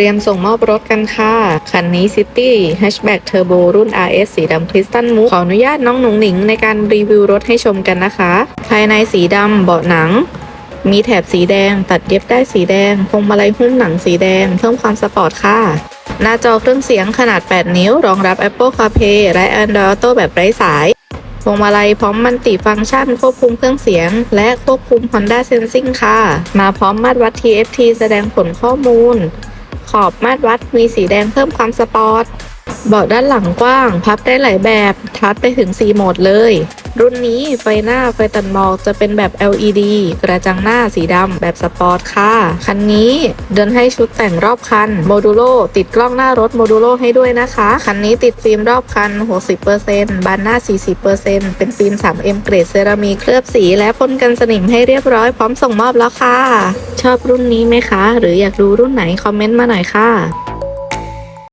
รียมส่งมอบรถกันค่ะ คันนี้ City Hatchback Turbo รุ่น RS สีดำคริสตัลมูขออนุญาตน้องหนุ่งหนิงในการรีวิวรถให้ชมกันนะคะ ภายในสีดำเบาะหนัง มีแถบสีแดง ตัดเย็บได้สีแดงพวงมาลัยหุ้มหนังสีแดง เพิ่มความสปอร์ตค่ะหน้าจอเครื่องเสียงขนาด 8 นิ้ว รองรับ Apple CarPlay และ Android Auto แบบไร้สายพวงมาลัยพร้อมมันติฟังก์ชันควบคุมเครื่องเสียง และควบคุม Honda Sensing ค่ะ มาพร้อมมาตรวัด TFT แสดงผลข้อมูล ขอบมาตรวัดมีสีแดงเพิ่มความสปอร์ต เบาะด้านหลังกว้าง พับได้หลายแบบ ทัดไปถึง 4 โหมดเลย รุ่นนี้ไฟหน้าไฟตัดหมอกจะเป็นแบบ LED กระจังหน้าสีดำแบบสปอร์ตค่ะ คันนี้เดินให้ชุดแต่งรอบคันโมดูโลติดกล้องหน้ารถโมดูโลให้ด้วยนะคะ คันนี้ติดฟิล์มรอบคัน 60%บานหน้า 40%เป็นฟิล์ม 3M เกรดเซรามิกเคลือบสีและพ่นกันสนิมให้เรียบร้อยพร้อมส่งมอบแล้วค่ะ ชอบรุ่นนี้ไหมคะ หรืออยากดูรุ่นไหนคอมเมนต์มาหน่อยค่ะ